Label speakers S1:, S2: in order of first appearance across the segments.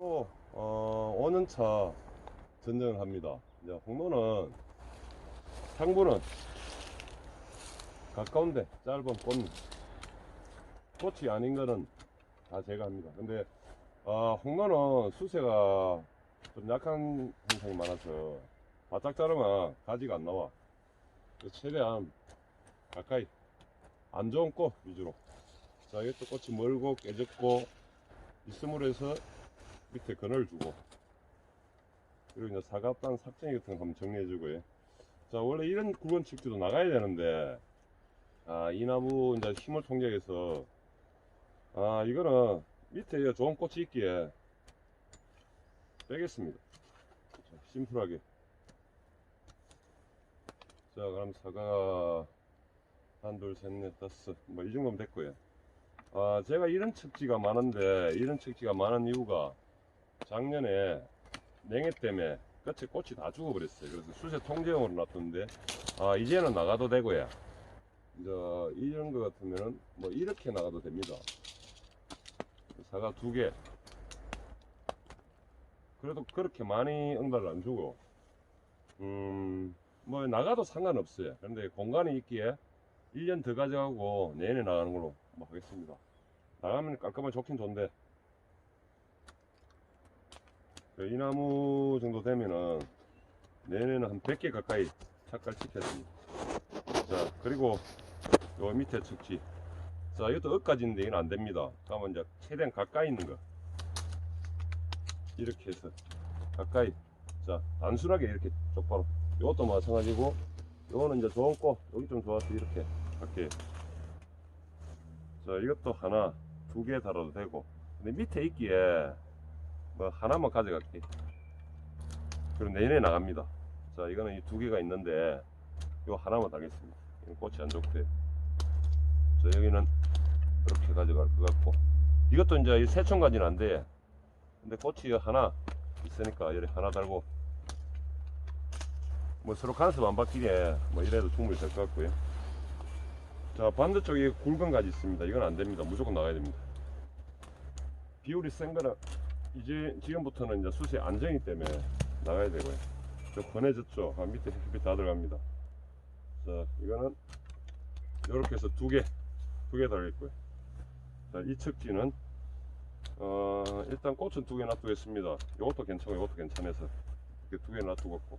S1: 또, 어, 오는 차 전쟁을 합니다. 이제 홍로는 상부는 가까운데 짧은 꽃 꽃이 아닌 거는 다 제가 합니다. 근데 아, 홍로는 수세가 좀 약한 현상이 많아서 바짝 자르면 가지가 안 나와. 최대한 가까이 안 좋은 꽃 위주로. 자, 이것도 꽃이 멀고 깨졌고 있음으로 해서 밑에 그늘 주고 그리고 이제 사각당 삭쟁이 같은 거 한번 정리해 주고요. 자 원래 이런 굵은 척지도 나가야 되는데 아 이 나무 이제 힘을 통제해서 아 이거는 밑에 이 좋은 꽃이 있기에 빼겠습니다. 자, 심플하게. 자 그럼 사과 한 둘 셋 넷 다섯 뭐 이 정도면 됐고요. 아 제가 이런 척지가 많은데 이런 척지가 많은 이유가 작년에 냉해 때문에 끝에 꽃이 다 죽어버렸어요. 그래서 수세 통제용으로 놔뒀는데, 아, 이제는 나가도 되고요. 이제 이런 거 같으면은 뭐 이렇게 나가도 됩니다. 사과 두 개. 그래도 그렇게 많이 응달을 안 주고, 음, 뭐 나가도 상관없어요. 그런데 공간이 있기에 1년 더 가져가고 내년에 나가는 걸로 뭐 하겠습니다. 나가면 깔끔하게 좋긴 좋은데, 그 이 나무 정도 되면은 내년에는 한 100개 가까이 착갈 시켜줍니다. 자, 그리고 요 밑에 측지. 자, 이것도 억까지인데 이건 안 됩니다. 그러면 이제 최대한 가까이 있는 거. 이렇게 해서 가까이. 자, 단순하게 이렇게 똑바로. 이것도 마찬가지고, 요거는 이제 좋은 꽃, 여기 좀 좋아서 이렇게 갈게요. 자, 이것도 하나, 두 개 달아도 되고. 근데 밑에 있기에 뭐 하나만 가져갈게. 그럼 내년에 나갑니다. 자, 이거는 이 두 개가 있는데 이거 하나만 달겠습니다. 이건 꽃이 안 좋고요. 자, 여기는 이렇게 가져갈 것 같고 이것도 이제 이 세총까지는 안 돼. 근데 꽃이 하나 있으니까 이렇게 하나 달고 뭐 서로 간섭 안 받기에 뭐 이래도 충분히 될 것 같고요. 자, 반대쪽에 굵은 가지 있습니다. 이건 안 됩니다. 무조건 나가야 됩니다. 비율이 센 거는 이제 지금부터는 이제 수세 안정이기 때문에 나가야 되고요. 저 권해졌죠. 아, 밑에 햇빛 다 들어갑니다. 자, 이거는 이렇게 해서 두 개, 두 개 달겠고요. 자, 이 측지는 어, 일단 꽃은 두 개 놔두겠습니다. 이것도 괜찮고 이것도 괜찮아서 이렇게 두 개 놔두겠고.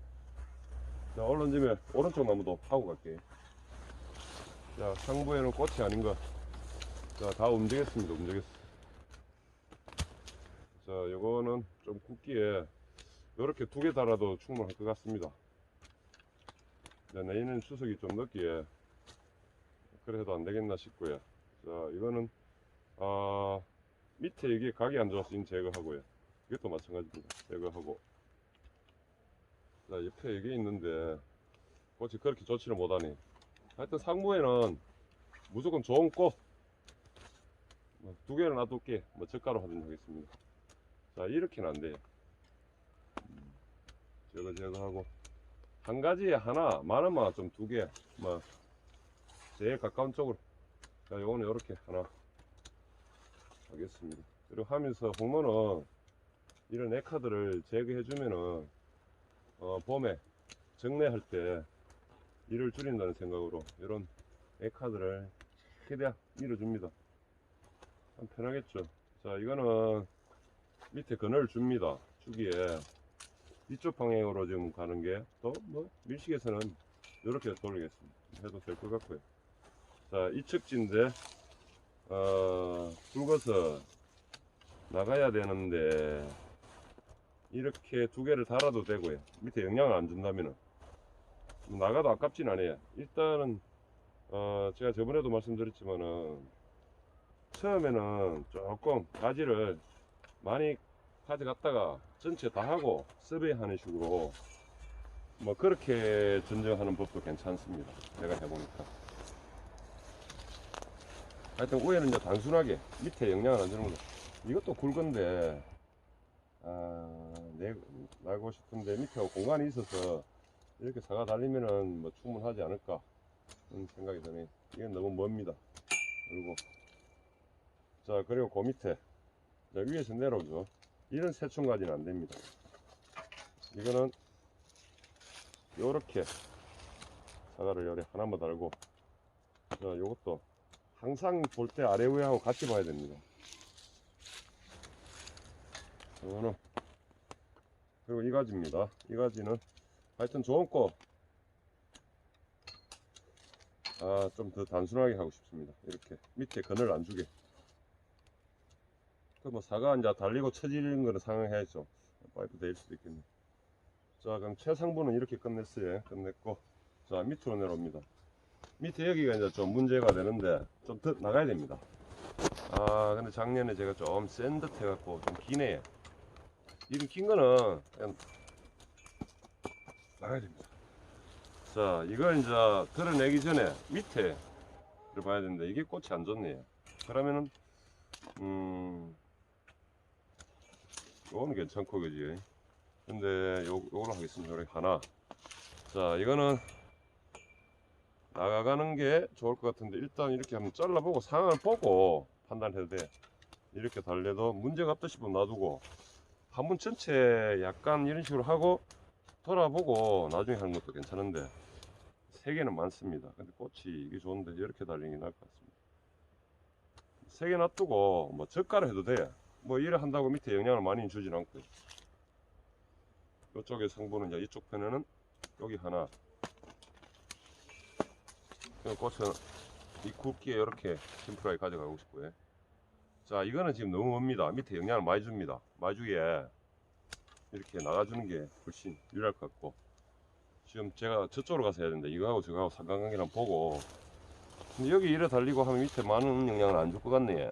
S1: 자, 얼른 집에 오른쪽 나무도 하고 갈게요. 자, 상부에는 꽃이 아닌 거. 자, 다 움직였습니다. 움직였어. 자, 요거는 좀 굵기에 이렇게 두 개 달아도 충분할 것 같습니다. 자, 내일은 추석이 좀 늦기에 그래도 안 되겠나 싶고요. 자, 이거는 아 밑에 이게 각이 안 좋아서 지금 제거하고요. 이것도 마찬가지입니다. 제거하고. 자, 옆에 이게 있는데 꽃이 그렇게 좋지를 못하니. 하여튼 상부에는 무조건 좋은 꽃. 뭐두 개를 놔둘게. 뭐 젓가락 하든지 하겠습니다. 자 이렇게는 안 돼요 음, 저거 저거 하고. 한 가지에 하나 많으면 좀 두개뭐 제일 가까운 쪽으로. 자 요거는 이렇게 하나 하겠습니다. 그리고 하면서 홍로는 이런 에카드를 제거해 주면은 어 봄에 정례할 때 일을 줄인다는 생각으로 이런 에카드를 최대한 밀어줍니다. 참 편하겠죠? 자 이거는 밑에 그늘 줍니다. 주기에 이쪽 방향으로 지금 가는 게 또 뭐 밀식에서는 이렇게 돌리겠습니다. 해도 될 것 같고요. 자, 이 측지인데 어, 굵어서 나가야 되는데 이렇게 두 개를 달아도 되고요. 밑에 영향을 안 준다면은 나가도 아깝진 않아요. 일단은 어, 제가 저번에도 말씀드렸지만은 처음에는 조금 가지를 많이 가져갔다가 전체 다 하고 서베이하는 식으로 뭐 그렇게 전정하는 법도 괜찮습니다. 제가 해보니까. 하여튼 위에는 이제 단순하게 밑에 영향을 안 주는 거죠. 이것도 굵은데 아, 내, 나고 싶은데 밑에 공간이 있어서 이렇게 사과 달리면은 뭐 충분하지 않을까 그런 생각이 드네요. 이건 너무 멉니다. 그리고 자 그리고 그 밑에 자, 위에서 내려오죠. 이런 세충까지는 안 됩니다. 이거는 요렇게 사과를 요래 하나만 달고 자 요것도 항상 볼 때 아래 위하고 같이 봐야 됩니다. 요거는 그리고 이 가지입니다. 이 가지는 하여튼 좋은 거 아, 좀 더 단순하게 하고 싶습니다. 이렇게 밑에 그늘 안 주게. 그뭐 사과 이제 달리고 처지는 거는 상응해야죠. 파이프 데일 수도 있겠네. 자, 그럼 최상부는 이렇게 끝냈어요. 끝냈고, 자 밑으로 내려옵니다. 밑에 여기가 이제 좀 문제가 되는데 좀 더 나가야 됩니다. 아, 근데 작년에 제가 좀 센 듯 해갖고 좀 기네요. 이런 긴 거는 그냥 나가야 됩니다. 자, 이걸 이제 드러내기 전에 밑에를 봐야 되는데 이게 꽃이 안 좋네요. 그러면은 음, 요거는 괜찮고 그지. 근데 요 요거로 하겠습니다. 요래 하나. 자, 이거는 나가가는 게 좋을 것 같은데 일단 이렇게 한번 잘라보고 상황을 보고 판단해도 돼. 이렇게 달래도 문제가 없다 싶으면 놔두고 한번 전체 약간 이런 식으로 하고 돌아보고 나중에 하는 것도 괜찮은데 세 개는 많습니다. 근데 꽃이 이게 좋은데 이렇게 달리는 게 나을 것 같습니다. 세 개 놔두고 뭐 젓가락 해도 돼. 뭐 이래 한다고 밑에 영향을 많이 주진 않고요. 이쪽에 상부는 이제 이쪽 편에는 여기 하나. 그 꽃은 이 굵기에 이렇게 심플하게 가져가고 싶고요. 자, 이거는 지금 너무 멉니다. 밑에 영향을 많이 줍니다. 마주에 이렇게 나가주는 게 훨씬 유리할 것 같고. 지금 제가 저쪽으로 가서 해야 되는데 이거하고 저거하고 상관관계를 보고 근데 여기 이래 달리고 하면 밑에 많은 영향을 안 줄 것 같네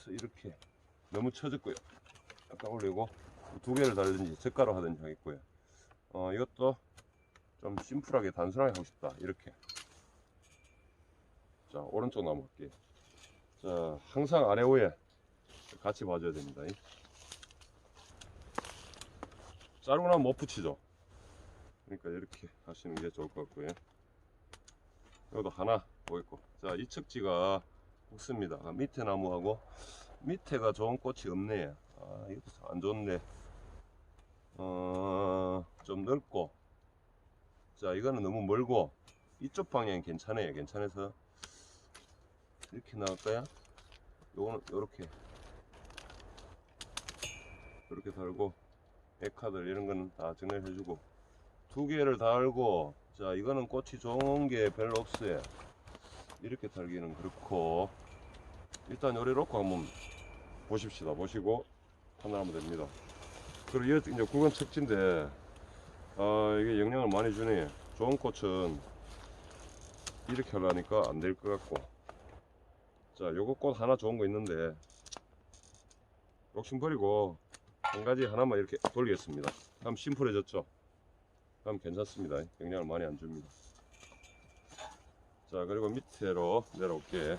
S1: 그래서 이렇게 너무 처졌고요. 약간 올리고 두 개를 달든지 젓가락 하든지 하겠고요. 어 이것도 좀 심플하게 단순하게 하고 싶다. 이렇게. 자 오른쪽 넘어갈게요 자 항상 아래 위에 같이 봐줘야 됩니다. 자르고 나면 못 붙이죠? 그러니까 이렇게 하시는 게 좋을 것 같고요. 여기도 하나 보이고. 자, 이 척지가 없습니다. 아, 밑에 나무하고 밑에가 좋은 꽃이 없네요. 아, 이것도 안 좋네. 어, 좀 넓고. 자, 이거는 너무 멀고. 이쪽 방향 괜찮아요. 괜찮아서 이렇게 나올까요? 요거는 요렇게 이렇게 달고 에카들 이런 거는 다 정렬해 주고 두 개를 달고 자 이거는 꽃이 좋은 게 별로 없어요 이렇게 달기는 그렇고 일단 요리 놓고 한번 보십시다. 보시고 판단하면 됩니다. 그리고 이 이제 굵은 척지인데 아 이게 영향을 많이 주네 좋은 꽃은 이렇게 하려니까 안 될 것 같고. 자 요거 꽃 하나 좋은 거 있는데 욕심 버리고 한 가지 하나만 이렇게 돌리겠습니다. 그럼 심플해졌죠? 그럼 괜찮습니다. 영향을 많이 안 줍니다. 자, 그리고 밑으로 내려올게.